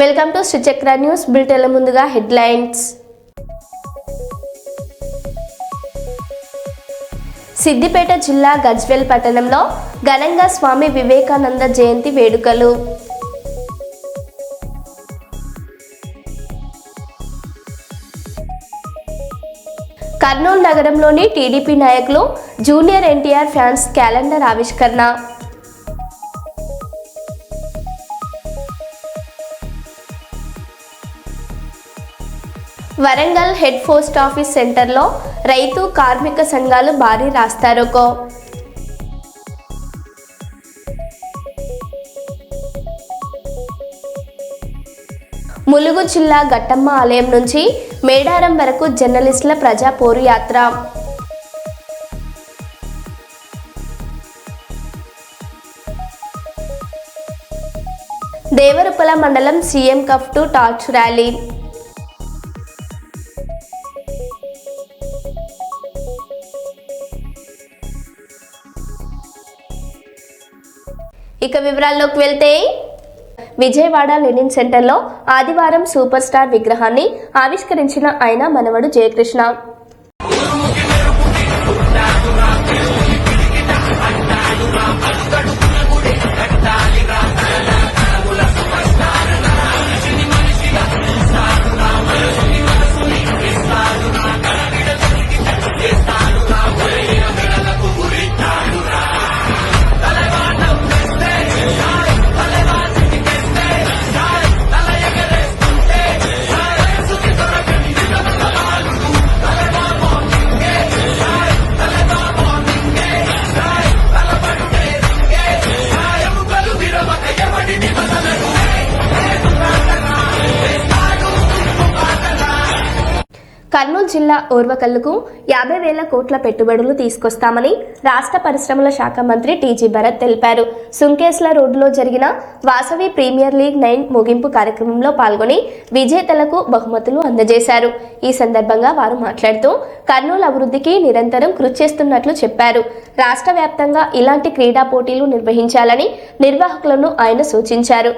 Welcome to Srichakra news. బులెటిన్ల ముందుగా headlines. Siddipet జిల్లా గజ్వెల్ పట్టణంలో ఘనంగా స్వామి వివేకానంద జయంతి వేడుకలు. కర్నూలు నగరంలోని టీడీపీ నాయకులు జూనియర్ ఎన్టీఆర్ ఫ్యాన్స్ క్యాలెండర్ ఆవిష్కరణ. వరంగల్ హెడ్ పోస్ట్ ఆఫీస్ సెంటర్లో రైతు కార్మిక సంఘాలు భారీ రాస్తారోకో ములుగు జిల్లా గట్టమ్మ ఆలయం నుంచి మేడారం వరకు జర్నలిస్టుల ప్రజా పోరు యాత్ర. మండలం CM cup to torch rally. ఇక వివరాల్లోకి వెళ్తే విజయవాడ లెనిన్ సెంటర్లో ఆదివారం సూపర్ స్టార్ విగ్రహాన్ని ఆవిష్కరించిన ఆయన మనవడు జయకృష్ణ. జిల్లా ఓర్వకల్లుకు యాభై వేల కోట్ల పెట్టుబడులు తీసుకొస్తామని రాష్ట్ర పరిశ్రమల శాఖ మంత్రి టీజీ భరత్ తెలిపారు. సుంకేస్ల రోడ్డులో జరిగిన వాసవి ప్రీమియర్ లీగ్ నైన్ ముగింపు కార్యక్రమంలో పాల్గొని విజేతలకు బహుమతులు అందజేశారు. ఈ సందర్భంగా వారు మాట్లాడుతూ కర్నూలు అభివృద్ధికి నిరంతరం కృషి చేస్తున్నట్లు చెప్పారు. రాష్ట్ర వ్యాప్తంగా ఇలాంటి క్రీడా పోటీలు నిర్వహించాలని నిర్వాహకులను ఆయన సూచించారు.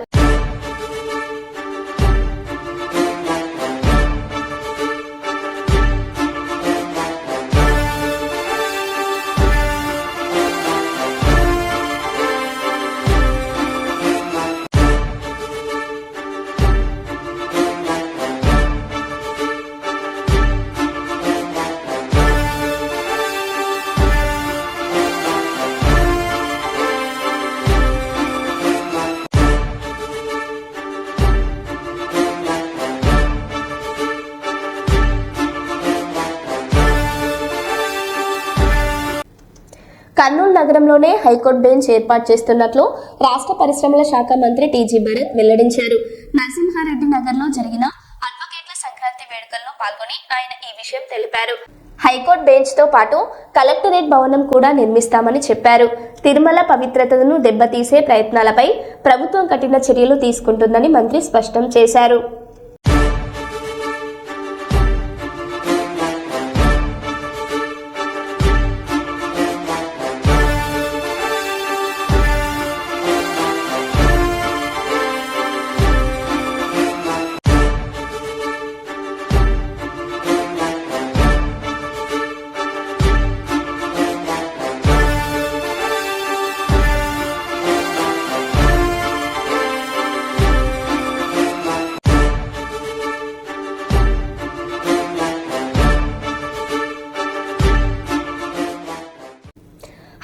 కర్నూలు నగరంలోనే హైకోర్టు బెంచ్ ఏర్పాటు చేస్తున్నట్లు రాష్ట్ర పరిశ్రమల శాఖ మంత్రి టీజీ భరత్ వెల్లడించారు. నరసింహారెడ్డి నగర్లో జరిగిన అడ్వకేట్ల సంక్రాంతి వేడుకల్లో పాల్గొని ఆయన ఈ విషయం తెలిపారు. హైకోర్టు బెంచ్తో పాటు కలెక్టరేట్ భవనం కూడా నిర్మిస్తామని చెప్పారు. తిరుమల పవిత్రతను దెబ్బతీసే ప్రయత్నాలపై ప్రభుత్వం కఠిన చర్యలు తీసుకుంటుందని మంత్రి స్పష్టం చేశారు.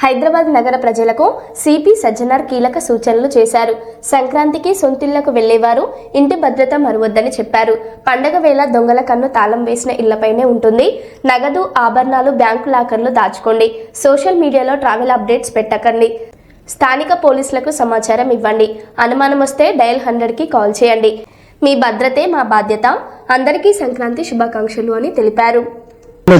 హైదరాబాద్ నగర ప్రజలకు సిపి సజ్జనార్ కీలక సూచనలు చేశారు. సంక్రాంతికి సొంతిళ్ళకు వెళ్ళేవారు ఇంటి భద్రత మరవద్దని చెప్పారు. పండగ వేళ దొంగల కన్ను తాళం వేసిన ఇళ్ళపైనే ఉంటుంది. నగదు ఆభరణాలు బ్యాంకు లాకర్లు దాచుకోండి. సోషల్ మీడియాలో ట్రావెల్ అప్డేట్స్ పెట్టకండి. స్థానిక పోలీసులకు సమాచారం ఇవ్వండి. అనుమానం వస్తే డయల్ హండ్రెడ్కి కాల్ చేయండి. మీ భద్రతే మా బాధ్యత. అందరికీ సంక్రాంతి శుభాకాంక్షలు అని తెలిపారు.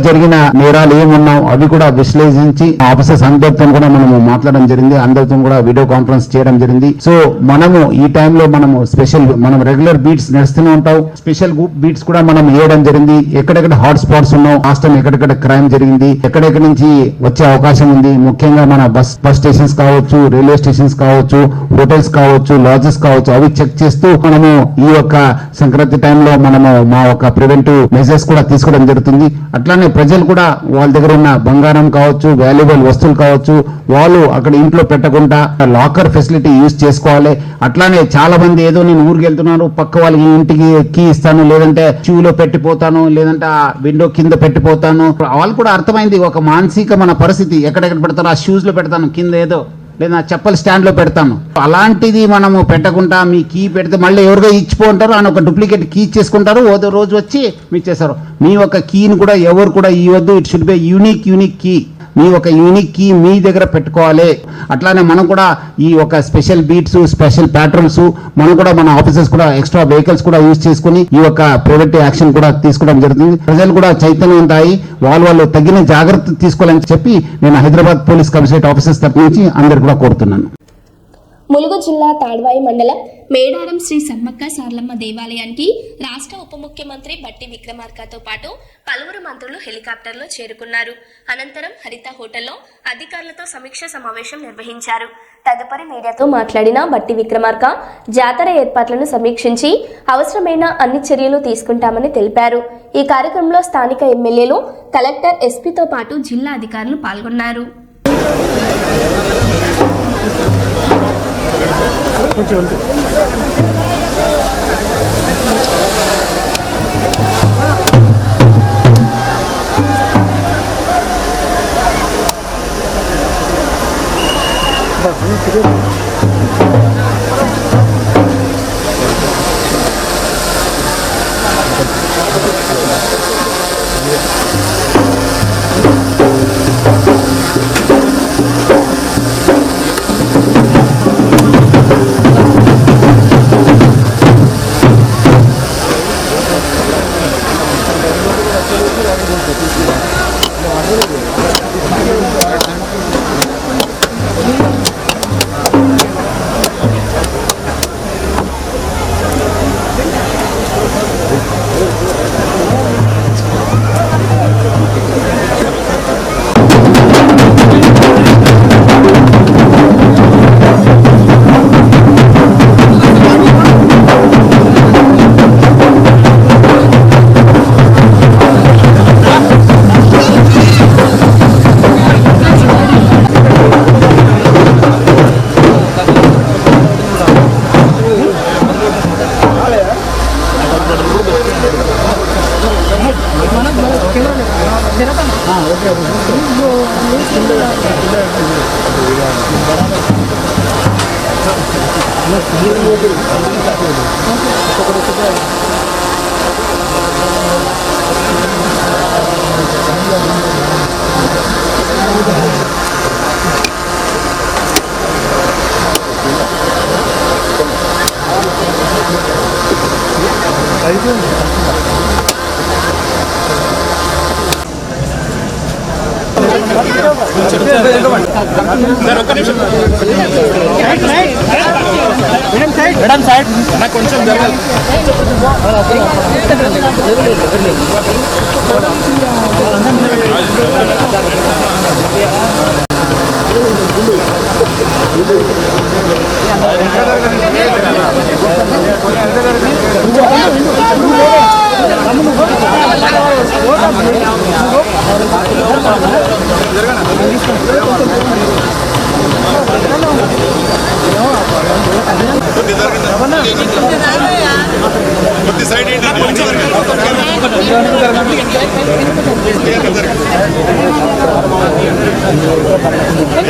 జరిగిన నేరాలు ఏమున్నాం అవి కూడా విశ్లేషించి ఆఫీసర్స్ అందరితో కూడా మనము మాట్లాడడం జరిగింది. అందరితో కూడా వీడియో కాన్ఫరెన్స్ చేయడం జరిగింది. సో మనము ఈ టైంలో మనము స్పెషల్ మనం రెగ్యులర్ బీట్స్ నడుస్తూనే ఉంటాం స్పెషల్ బీట్స్ కూడా మనం వేయడం జరిగింది. ఎక్కడెక్కడ హాట్ స్పాట్స్ ఉన్నాం రాష్ట్రం ఎక్కడెక్కడ క్రైమ్ జరిగింది ఎక్కడెక్కడ నుంచి వచ్చే అవకాశం ఉంది ముఖ్యంగా మన బస్ బస్ స్టేషన్స్ కావచ్చు రైల్వే స్టేషన్స్ కావచ్చు హోటల్స్ కావచ్చు లాడ్జెస్ కావచ్చు అవి చెక్ చేస్తూ మనము ఈ యొక్క సంక్రాంతి టైంలో మనము మా యొక్క ప్రివెంటివ్ మెజర్స్ కూడా తీసుకోవడం జరుగుతుంది. అట్లా అలానే ప్రజలు కూడా వాళ్ళ దగ్గర ఉన్న బంగారం కావచ్చు వాల్యుబుల్ వస్తువులు కావచ్చు వాళ్ళు అక్కడ ఇంట్లో పెట్టకుండా లాకర్ ఫెసిలిటీ యూజ్ చేసుకోవాలి. అట్లానే చాలా మంది ఏదో నేను ఊరికి వెళ్తున్నాను పక్క వాళ్ళకి ఇంటికి కీ ఇస్తాను లేదంటే క్యూలో పెట్టిపోతాను లేదంటే ఆ విండో కింద పెట్టిపోతాను. వాళ్ళు కూడా అర్థమైంది ఒక మానసిక మన పరిస్థితి ఎక్కడెక్కడ పెడతారో ఆ షూస్లో పెడతాను కింద ఏదో. లేదా చెప్పల్ స్టాండ్లో పెడతాను. అలాంటిది మనము పెట్టకుండా మీ కీ పెడితే మళ్ళీ ఎవరికో ఇచ్చిపోంటారు అని ఒక డూప్లికేట్ కీ చేసుకుంటారు ఓదో రోజు వచ్చి మీ చేస్తారు. మీ యొక్క కీని కూడా ఎవరు కూడా ఇవ్వద్దు it should be unique unique key మీ ఒక యూనిక్ కీ మీ దగ్గర పెట్టుకోవాలి. అట్లానే మనం కూడా ఈ ఒక స్పెషల్ బీట్స్ స్పెషల్ ప్యాటర్న్స్ మనం కూడా మన ఆఫీసర్స్ కూడా ఎక్స్ట్రా వెహికల్స్ కూడా యూజ్ చేసుకుని ఈ యొక్క ప్రైవేట్ యాక్షన్ కూడా తీసుకోవడం జరుగుతుంది. ప్రజలు కూడా చైతన్యవంతాయి. వాళ్ళు వాళ్ళు తగిన జాగ్రత్త తీసుకోవాలని చెప్పి నేను హైదరాబాద్ పోలీస్ కమిషనరేట్ ఆఫీసర్స్ తరఫు నుంచి అందరు కూడా కోరుతున్నాను. ములుగు జిల్లా తాడ్వాయి మండలం మేడారం శ్రీ సమ్మక్క సార్లమ్మ దేవాలయానికి రాష్ట్ర ఉప ముఖ్యమంత్రి బట్టి విక్రమార్కతో పాటు పలువురు మంత్రులు హెలికాప్టర్లో చేరుకున్నారు. అనంతరం హరిత హోటల్లో అధికారులతో సమీక్ష సమావేశం నిర్వహించారు. తదుపరి మీడియాతో మాట్లాడిన బట్టి విక్రమార్క జాతర ఏర్పాట్లను సమీక్షించి అవసరమైన అన్ని చర్యలు తీసుకుంటామని తెలిపారు. ఈ కార్యక్రమంలో స్థానిక ఎమ్మెల్యేలు కలెక్టర్ ఎస్పీతో పాటు జిల్లా అధికారులు పాల్గొన్నారు. కొంచెం ఉంది Thank you. 大丈夫？మేడం సైడ్. కొంచెం ఏంటంటే ఎస్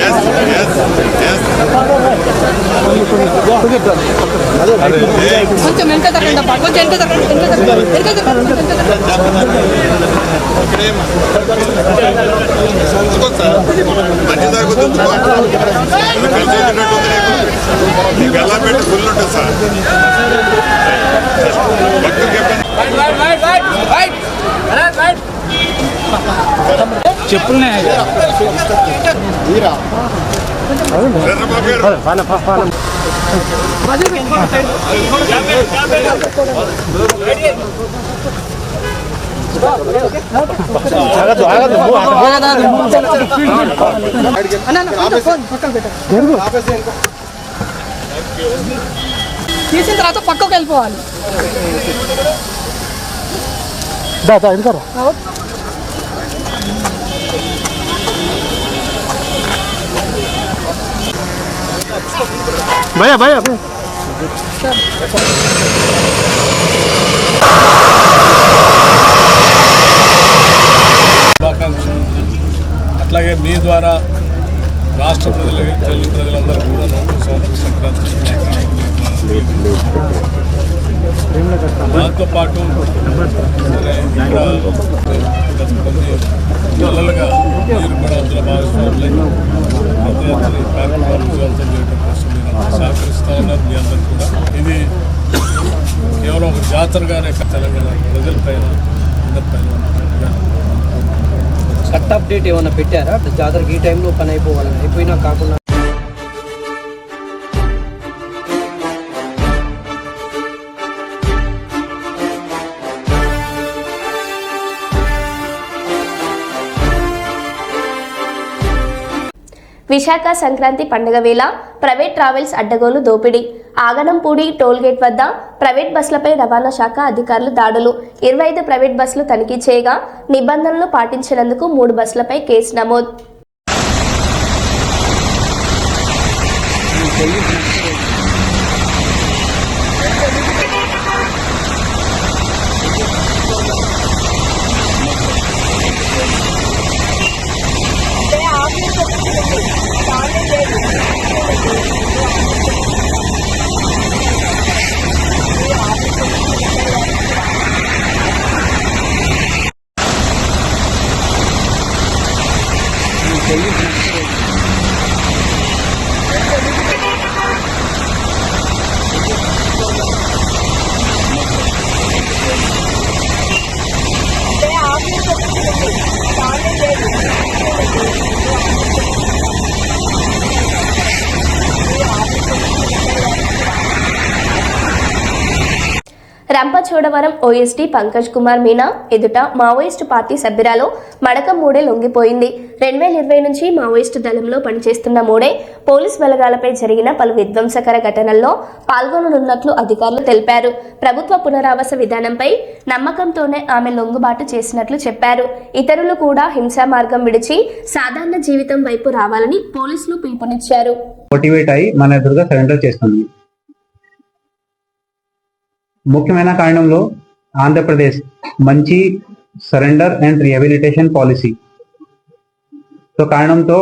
ఎస్ ఎస్ కొంచెం వెనక తగ్గండి అబ్బా. కొంచెం వెనక తగ్గండి వెనక తగ్గండి వెనక తగ్గండి వెనక తగ్గండి ఉంచుకో సార్ మంచి జరుగుతుంది ఉంచుకో ఇది కలిసి ఉన్నట్టు ఉంది పెట్టి ఫుల్ ఉంటుంది సార్. భక్తులు చెప్పండి చెప్పులనే. అన్న అన్న, కొంచెం ఫోన్ పక్కన పెట్టు. తీసిన తర్వాత పక్కకు వెళ్ళిపోవాలి. అవును. శుభాకాంక్షలు. అట్లాగే మీ ద్వారా రాష్ట్ర ప్రజలు తెలుగు ప్రజలందరూ కూడా నూతన సంవత్సర సంక్రాంతి దాంతో పాటు నెలలుగా మీరు కూడా అందులో భాగస్వాములై రథయాత్ర కార్యక్రమాలు విజయవంతం చేయడం కోసం మీరు సహకరిస్తూ ఉన్నారు మీ అందరూ కూడా. ఇది కేవలం ఒక జాతరగానే కాదు, తెలంగాణ ప్రజలపైన అందరిపైన కట్ అప్డేట్ ఏమైనా పెట్టారా? జాతరకి ఈ టైంలో పని అయిపోవాలి అయిపోయినా కాకుండా విశాఖ సంక్రాంతి పండుగ వేళ ప్రైవేట్ ట్రావెల్స్ అడ్డగోలు దోపిడీ. ఆగనంపూడి టోల్గేట్ వద్ద ప్రైవేట్ బస్సులపై రవాణా శాఖ అధికారులు దాడులు. ఇరవై ఐదు ప్రైవేట్ బస్సులు తనిఖీ చేయగా నిబంధనలు పాటించినందుకు మూడు బస్సులపై కేసు నమోదు. మంగళవారం ఓఎస్టీ పంకజ్ కుమార్ మీనా ఎదుట మావోయిస్టు పార్టీ సభ్యురాలు మడక మూడే లొంగిపోయింది. రెండు వేల ఇరవై నుంచి మావోయిస్టు దళంలో పనిచేస్తున్న మూడే పోలీస్ బలగాలపై జరిగిన పలు విధ్వంసకర ఘటనల్లో పాల్గొననున్నట్లు అధికారులు తెలిపారు. ప్రభుత్వ పునరావాస విధానంపై నమ్మకంతోనే ఆమె లొంగుబాటు చేసినట్లు చెప్పారు. ఇతరులు కూడా హింసా మార్గం విడిచి సాధారణ జీవితం వైపు రావాలని పోలీసులు పిలుపునిచ్చారు. మోటివేట్ అయి మన ఎదురుగా సరెండర్ చేస్తుంది. ముఖ్యమైన కారణంలో ఆంధ్రప్రదేశ్ మంచి surrender and rehabilitation policy. So కారణంతో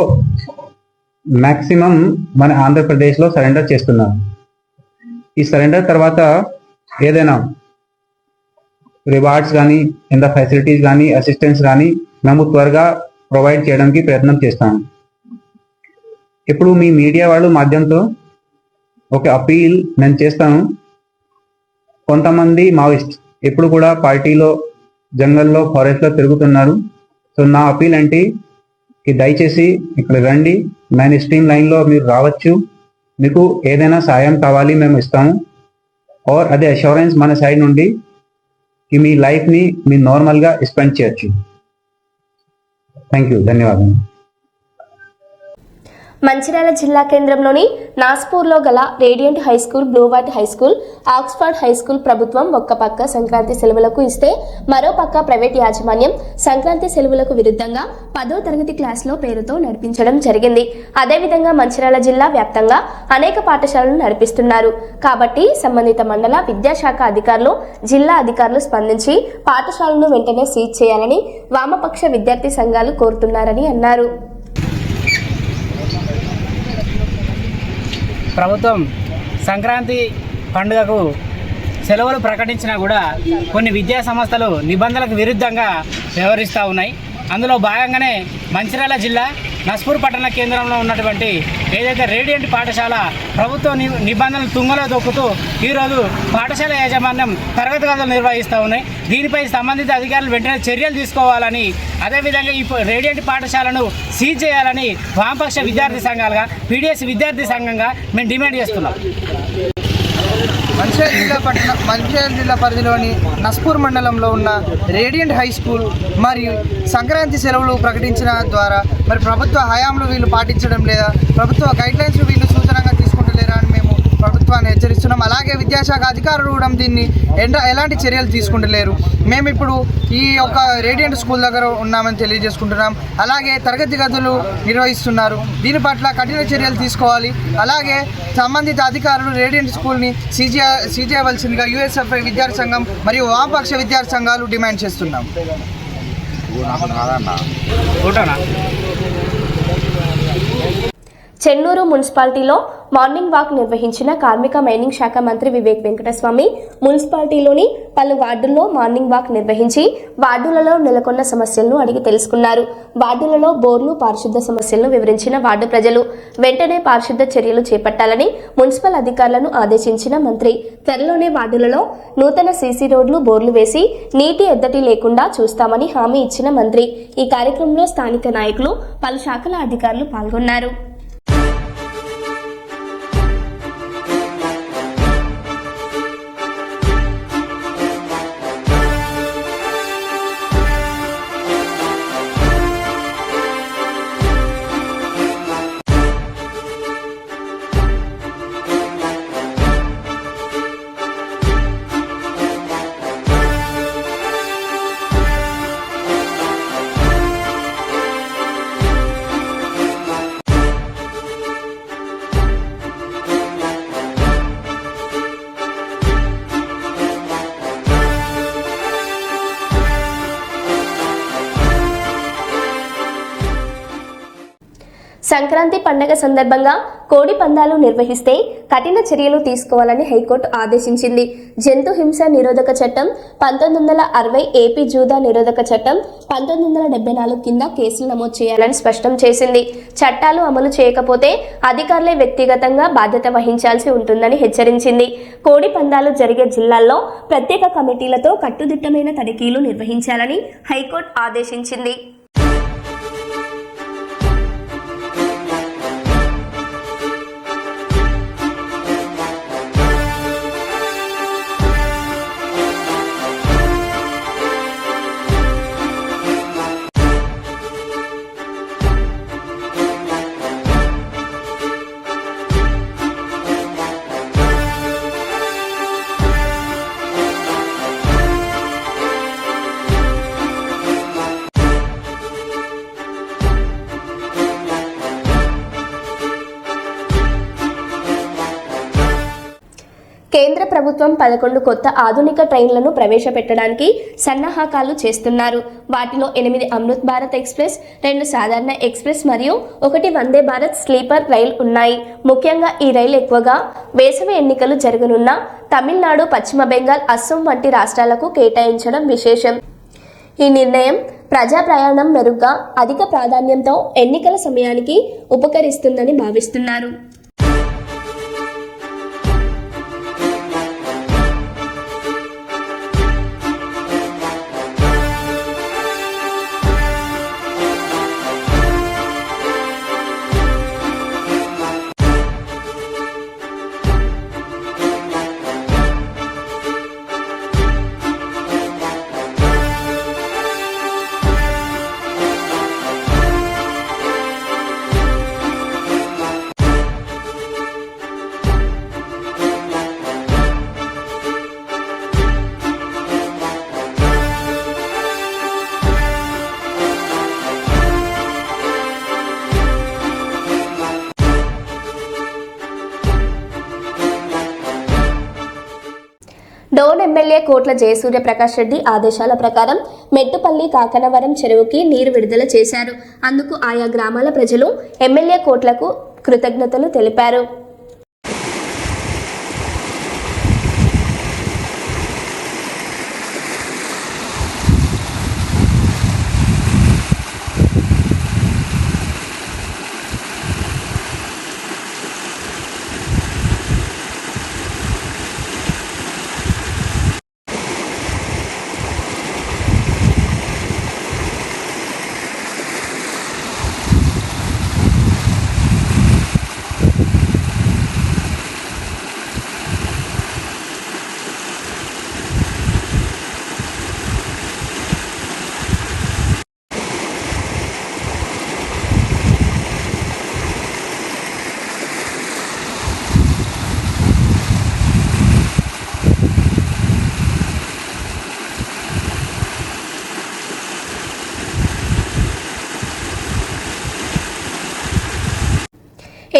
మ్యాక్సిమం మన ఆంధ్రప్రదేశ్లో సరెండర్ చేస్తున్నారు. ఈ సరెండర్ తర్వాత ఏదైనా రివార్డ్స్ కానీ ఎంత ఫెసిలిటీస్ కానీ అసిస్టెన్స్ కానీ మేము త్వరగా ప్రొవైడ్ చేయడానికి ప్రయత్నం చేస్తాము ఇప్పుడు మీ మీడియా వాళ్ళు మాధ్యమంతో ఒక అపీల్ నేను చేస్తాను కొంతమంది మావోయిస్ట్ ఎప్పుడు కూడా పార్టీలో జంగల్లో ఫారెస్ట్లో తిరుగుతున్నారు. సో నా అపీల్ అంటే దయచేసి ఇక్కడ రండి. మెయిన్ స్ట్రీమ్ లైన్లో మీరు రావచ్చు. మీకు ఏదైనా సాయం కావాలి మేము ఇస్తాము. ఆర్ అదే అష్యూరెన్స్ మన సైడ్ నుండి కి మీ లైఫ్ని మీరు నార్మల్గా స్పెండ్ చేయొచ్చు. థ్యాంక్ యూ ధన్యవాదాలు మంచిర్యాల జిల్లా కేంద్రంలోని నాస్పూర్లో గల radiant high school బ్లూవాట్ high school Oxford high school ప్రభుత్వం ఒక్క పక్క సంక్రాంతి సెలవులకు ఇస్తే మరో పక్క ప్రైవేట్ యాజమాన్యం సంక్రాంతి సెలవులకు విరుద్ధంగా పదో తరగతి క్లాసులో పేరుతో నడిపించడం జరిగింది. అదేవిధంగా మంచిర్యాల జిల్లా వ్యాప్తంగా అనేక పాఠశాలలు నడిపిస్తున్నారు. కాబట్టి సంబంధిత మండల విద్యాశాఖ అధికారులు జిల్లా అధికారులు స్పందించి పాఠశాలను వెంటనే సీజ్ చేయాలని వామపక్ష విద్యార్థి సంఘాలు కోరుతున్నారని అన్నారు. ప్రభుత్వం సంక్రాంతి పండుగకు సెలవులు ప్రకటించినా కూడా కొన్ని విద్యా సంస్థలు నిబంధనలకు విరుద్ధంగా వ్యవహరిస్తూ ఉన్నాయి. అందులో భాగంగానే మంచిర్యాల జిల్లా నస్పూర్ పట్టణ కేంద్రంలో ఉన్నటువంటి ఏదైతే రేడియంట్ పాఠశాల ప్రభుత్వ ని- నిబంధనలు తుంగలో దొక్కుతూ ఈరోజు పాఠశాల యాజమాన్యం తరగతి గదులు నిర్వహిస్తూ ఉన్నాయి. దీనిపై సంబంధిత అధికారులు వెంటనే చర్యలు తీసుకోవాలని అదేవిధంగా ఈ రేడియంట్ పాఠశాలను సీజ్ చేయాలని వామపక్ష విద్యార్థి సంఘాలుగా పీడిఎస్ విద్యార్థి సంఘంగా మేము డిమాండ్ చేస్తున్నాం. మంచిర్యాల జిల్లా పట్టణ మంచిర్యాల జిల్లా పరిధిలోని నస్పూర్ మండలంలో ఉన్న రేడియంట్ హై స్కూల్ మరియు సంక్రాంతి సెలవులు ప్రకటించిన ద్వారా మరి ప్రభుత్వ హయాంలో వీళ్ళు పాటించడం లేదా ప్రభుత్వ గైడ్లైన్స్ వీళ్ళు సూచనగా తీసుకుంటలేరా అని ప్రభుత్వాన్ని హెచ్చరిస్తున్నాం. అలాగే విద్యాశాఖ అధికారులు కూడా దీన్ని ఎండ ఎలాంటి చర్యలు తీసుకుంటలేరు. మేము ఇప్పుడు ఈ యొక్క రేడియంట్ స్కూల్ దగ్గర ఉన్నామని తెలియజేసుకుంటున్నాం. అలాగే తరగతి గదులు నిర్వహిస్తున్నారు. దీని పట్ల కఠిన చర్యలు తీసుకోవాలి. అలాగే సంబంధిత అధికారులు రేడియంట్ స్కూల్ని సీజీ సీజ్ చేయవలసిందిగా యుఎస్ఎఫ్ఐ విద్యార్థి సంఘం మరియు వామపక్ష విద్యార్థి సంఘాలు డిమాండ్ చేస్తున్నాం. చెన్నూరు మున్సిపాలిటీలో మార్నింగ్ వాక్ నిర్వహించిన కార్మిక మైనింగ్ శాఖ మంత్రి వివేక్ వెంకటస్వామి మున్సిపాలిటీలోని పలు వార్డుల్లో మార్నింగ్ వాక్ నిర్వహించి వార్డులలో నెలకొన్న సమస్యలను అడిగి తెలుసుకున్నారు. వార్డులలో బోర్లు పారిశుద్ధ సమస్యలను వివరించిన వార్డు ప్రజలు. వెంటనే పారిశుద్ధ చర్యలు చేపట్టాలని మున్సిపల్ అధికారులను ఆదేశించిన మంత్రి త్వరలోనే వార్డులలో నూతన సీసీ రోడ్లు బోర్లు వేసి నీటి ఎద్దటి లేకుండా చూస్తామని హామీ ఇచ్చిన మంత్రి. ఈ కార్యక్రమంలో స్థానిక నాయకులు పలు శాఖల అధికారులు పాల్గొన్నారు. సంక్రాంతి పండగ సందర్భంగా కోడి పందాలు నిర్వహిస్తే కఠిన చర్యలు తీసుకోవాలని హైకోర్టు ఆదేశించింది. జంతు హింస నిరోధక చట్టం పంతొమ్మిది వందల అరవై ఏపీ జూదా నిరోధక చట్టం పంతొమ్మిది వందల డెబ్బై నాలుగు కింద కేసులు నమోదు చేయాలని స్పష్టం చేసింది. చట్టాలు అమలు చేయకపోతే అధికారులే వ్యక్తిగతంగా బాధ్యత వహించాల్సి ఉంటుందని హెచ్చరించింది. కోడి పందాలు జరిగే జిల్లాల్లో ప్రత్యేక కమిటీలతో కట్టుదిట్టమైన తనిఖీలు నిర్వహించాలని హైకోర్టు ఆదేశించింది. పదకొండు కొత్త ఆధునిక ట్రైన్లను ప్రవేశపెట్టడానికి సన్నాహకాలు చేస్తున్నారు. వాటిలో ఎనిమిది అమృత్ భారత్ ఎక్స్ప్రెస్ రెండు సాధారణ ఎక్స్ప్రెస్ మరియు ఒకటి వందే భారత్ స్లీపర్ రైల్ ఉన్నాయి. ముఖ్యంగా ఈ రైలు ఎక్కువగా వేసవి ఎన్నికలు జరగనున్న తమిళనాడు పశ్చిమ బెంగాల్ అస్సాం వంటి రాష్ట్రాలకు కేటాయించడం విశేషం. ఈ నిర్ణయం ప్రజా ప్రయాణం మెరుగ్గా అధిక ప్రాధాన్యంతో ఎన్నికల సమయానికి ఉపకరిస్తుందని భావిస్తున్నారు. డోన్ ఎమ్మెల్యే కోట్ల జయసూర్య ప్రకాష్ రెడ్డి ఆదేశాల ప్రకారం మెట్టుపల్లి కాకనవరం చెరువుకి నీరు విడుదల చేశారు. అందుకు ఆయా గ్రామాల ప్రజలు ఎమ్మెల్యే కోట్లకు కృతజ్ఞతలు తెలిపారు.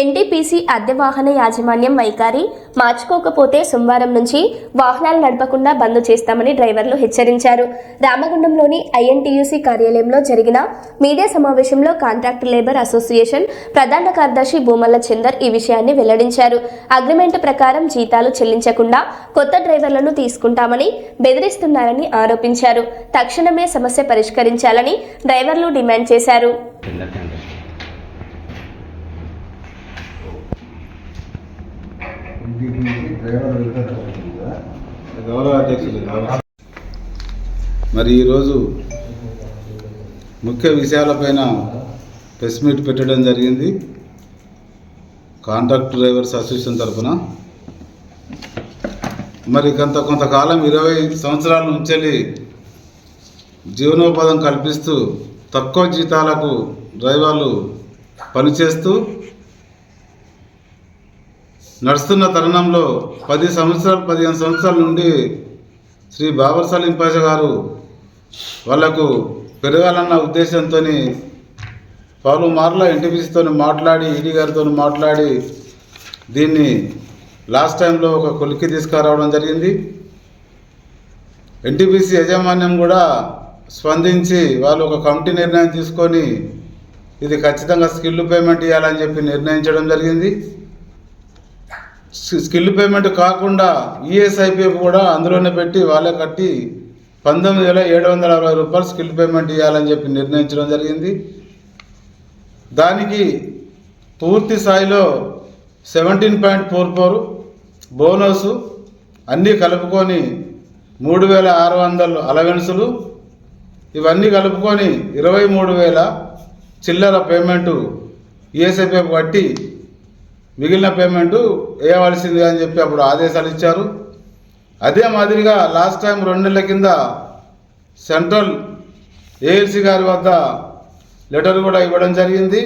ఎన్టీపీసీ అద్దె వాహన యాజమాన్యం వైఖరి మార్చుకోకపోతే సోమవారం నుంచి వాహనాలు నడపకుండా బంద్ చేస్తామని డ్రైవర్లు హెచ్చరించారు. రామగుండంలోని ఐఎన్టీయూసీ కార్యాలయంలో జరిగిన మీడియా సమావేశంలో కాంట్రాక్ట్ లేబర్ అసోసియేషన్ ప్రధాన కార్యదర్శి భూమల్ల చందర్ ఈ విషయాన్ని వెల్లడించారు. అగ్రిమెంట్ ప్రకారం జీతాలు చెల్లించకుండా కొత్త డ్రైవర్లను తీసుకుంటామని బెదిరిస్తున్నారని ఆరోపించారు. తక్షణమే సమస్య పరిష్కరించాలని డ్రైవర్లు డిమాండ్ చేశారు. గౌరవ అధ్యక్షులు మరి ఈరోజు ముఖ్య విషయాలపైన ప్రెస్ మీట్ పెట్టడం జరిగింది. కాంట్రాక్ట్ డ్రైవర్స్ అసోసియేషన్ తరఫున. మరి కొంత కొంతకాలం ఇరవై సంవత్సరాల నుంచి జీవనోపాధం కల్పిస్తూ తక్కువ జీతాలకు డ్రైవర్లు పనిచేస్తూ నడుస్తున్న తరుణంలో పది సంవత్సరాలు పదిహేను సంవత్సరాల నుండి శ్రీ బాబర్ సలీం పాషా గారు వాళ్ళకు పెరగాలన్న ఉద్దేశంతో పలుమార్ల ఎన్టీపీసీతో మాట్లాడి ఈడీ గారితో మాట్లాడి దీన్ని లాస్ట్ టైంలో ఒక కొలికి తీసుకురావడం జరిగింది. ఎన్టీపీసీ యాజమాన్యం కూడా స్పందించి వాళ్ళు ఒక కమిటీ నిర్ణయం తీసుకొని ఇది ఖచ్చితంగా స్కిల్ పేమెంట్ ఇవ్వాలని చెప్పి నిర్ణయించడం జరిగింది. స్కిల్ పేమెంట్ కాకుండా ఈఎస్ఐపిఎఫ్ కూడా అందులోనే పెట్టి వాళ్ళే కట్టి పంతొమ్మిది వేల ఏడు వందల అరవై రూపాయలు స్కిల్ పేమెంట్ ఇవ్వాలని చెప్పి నిర్ణయించడం జరిగింది. దానికి పూర్తి స్థాయిలో seventeen point four four bonus అన్నీ కలుపుకొని మూడు వేల ఆరు వందలు అలవెన్సులు ఇవన్నీ కలుపుకొని ఇరవై మూడు వేల చిల్లర పేమెంటు ఈఎస్ఐపీఎఫ్ కట్టి మిగిలిన పేమెంటు వేయవలసింది అని చెప్పి అప్పుడు ఆదేశాలు ఇచ్చారు. అదే మాదిరిగా లాస్ట్ టైం రెండు నెలల కింద సెంట్రల్ ఏఎల్సీ గారి వద్ద లెటర్ కూడా ఇవ్వడం జరిగింది.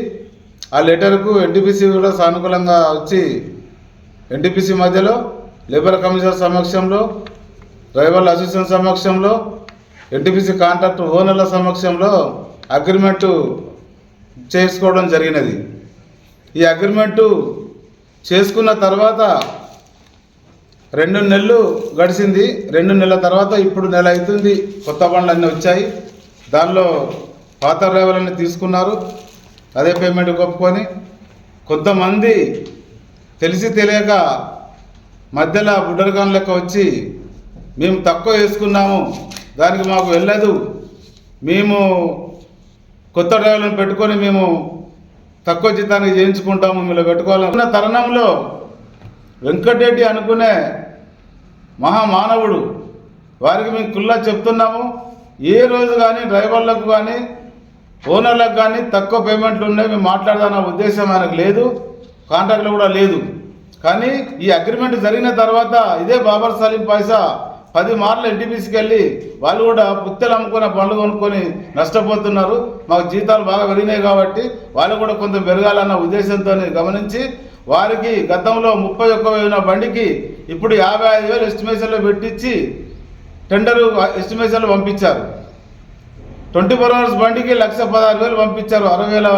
ఆ లెటర్కు ఎన్టీపీసీ కూడా సానుకూలంగా వచ్చి ఎన్టీపీసీ మధ్యలో లేబర్ కమిషనర్ సమక్షంలో డ్రైవర్ల అసోసియేషన్ సమక్షంలో ఎన్టీపీసీ కాంట్రాక్ట్ ఓనర్ల సమక్షంలో అగ్రిమెంటు చేసుకోవడం జరిగినది. ఈ అగ్రిమెంటు చేసుకున్న తర్వాత రెండు నెలలు గడిచింది. రెండు నెలల తర్వాత ఇప్పుడు నెల అవుతుంది. కొత్త బండ్లు అన్నీ వచ్చాయి. దానిలో పాత డ్రైవర్లని తీసుకున్నారు. అదే పేమెంట్ కప్పుకొని కొంతమంది తెలిసి తెలియక మధ్యలో బుడ్డరకాన్ లెక్క వచ్చి మేము తక్కువ వేసుకున్నాము. దానికి మాకు వెళ్ళదు. మేము కొత్త డ్రైవర్లను పెట్టుకొని మేము తక్కువ జీతానికి చేయించుకుంటాము మీరు పెట్టుకోవాలనుకున్న తరుణంలో వెంకటరెడ్డి అనుకునే మహామానవుడు వారికి మేము కుల్లా చెప్తున్నాము. ఏ రోజు కానీ డ్రైవర్లకు కానీ ఓనర్లకు కానీ తక్కువ పేమెంట్లు ఉన్నాయి మేము మాట్లాడదాన్న ఉద్దేశం ఆయనకు లేదు కాంట్రాక్ట్లో కూడా లేదు. కానీ ఈ అగ్రిమెంట్ జరిగిన తర్వాత ఇదే బాబర్ సలీం పైసా పది మార్లు ఎన్టీపీసీకి వెళ్ళి వాళ్ళు కూడా పుత్తెలు అమ్ముకున్న పండ్లు కొనుక్కొని నష్టపోతున్నారు. మాకు జీతాలు బాగా పెరిగినాయి కాబట్టి వాళ్ళు కూడా కొంత పెరగాలన్న ఉద్దేశంతో గమనించి వారికి గతంలో ముప్పై ఒక్క వేల బండికి ఇప్పుడు యాభై ఐదు వేలు ఎస్టిమేషన్లో పెట్టించి టెండరు ఎస్టిమేషన్లు పంపించారు. ట్వంటీ ఫోర్ అవర్స్ బండికి లక్ష పదహారు వేలు పంపించారు. అరవై వేల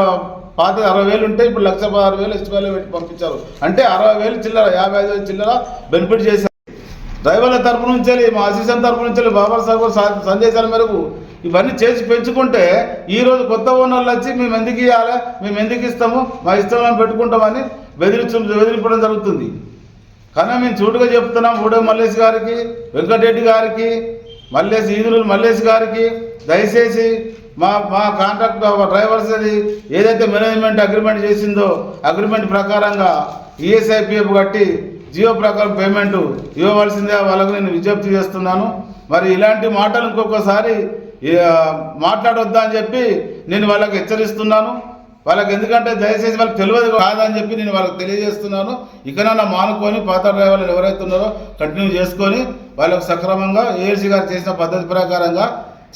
పాత అరవై వేలు ఉంటే ఇప్పుడు లక్ష పదహారు వేలు ఎస్టిమేట్లో పెట్టి పంపించారు. అంటే అరవై వేలు చిల్లర యాభై ఐదు వేలు చిల్లర బెనిఫిట్ చేశారు. డ్రైవర్ల తరపు నుంచి మా అసిస్టెంట్ తరపు నుంచి వెళ్ళి, బాబా సార్ సందేశాల మేరకు ఇవన్నీ చేసి పెంచుకుంటే ఈరోజు కొత్త ఓనర్లు వచ్చి మేము ఎందుకు ఇవ్వాలి మేము ఎందుకు ఇస్తాము మా ఇష్టం పెట్టుకుంటామని బెదిరించు బెదిరింపడం జరుగుతుంది. కానీ మేము చూడుగా చెప్తున్నాం ఊడే మల్లేష్ గారికి వెంకటరెడ్డి గారికి మల్లేష్ ఈదులు మల్లేష్ గారికి దయచేసి మా మా కాంట్రాక్ట్ డ్రైవర్స్ అది ఏదైతే మేనేజ్మెంట్ అగ్రిమెంట్ చేసిందో అగ్రిమెంట్ ప్రకారంగా ఈఎస్ఐపిఎఫ్ కట్టి జియో ప్రకారం పేమెంట్ ఇవ్వవలసిందే వాళ్ళకు నేను విజ్ఞప్తి చేస్తున్నాను. మరి ఇలాంటి మాటలు ఇంకొకసారి మాట్లాడొద్దా అని చెప్పి నేను వాళ్ళకి హెచ్చరిస్తున్నాను. వాళ్ళకి ఎందుకంటే దయచేసి వాళ్ళకి తెలియదు కాదని చెప్పి నేను వాళ్ళకి తెలియజేస్తున్నాను. ఇకనన్నా మానుకొని పాత డ్రైవర్లు ఎవరైతే ఉన్నారో కంటిన్యూ చేసుకొని వాళ్ళకు సక్రమంగా ఏఎల్సీ గారు చేసిన పద్ధతి ప్రకారంగా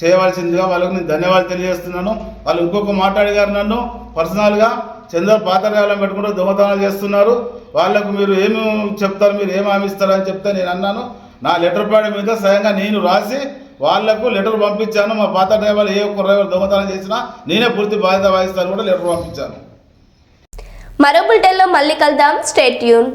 చేయవలసిందిగా వాళ్ళకు నేను ధన్యవాదాలు తెలియజేస్తున్నాను. వాళ్ళు ఇంకొక మాట్లాడిగారు నన్ను. పర్సనల్గా చంద్ర పాత పెట్టుకుంటూ దొంగతనాలు చేస్తున్నారు. వాళ్ళకు మీరు ఏమి చెప్తారు మీరు ఏమి హామీ అని చెప్తే నేను అన్నాను. నా లెటర్ ప్యాడ్ మీద స్వయంగా నేను రాసి వాళ్ళకు లెటర్ పంపించాను. మా పాత డ్రైవర్లు ఏ ఒక్క డ్రైవర్ దొంగతనం చేసినా నేనే పూర్తి బాధ్యత వహిస్తాను కూడా లెటర్ పంపించాను. మరో బులెటిన్లో మళ్ళీ కలుద్దాం. Stay tune.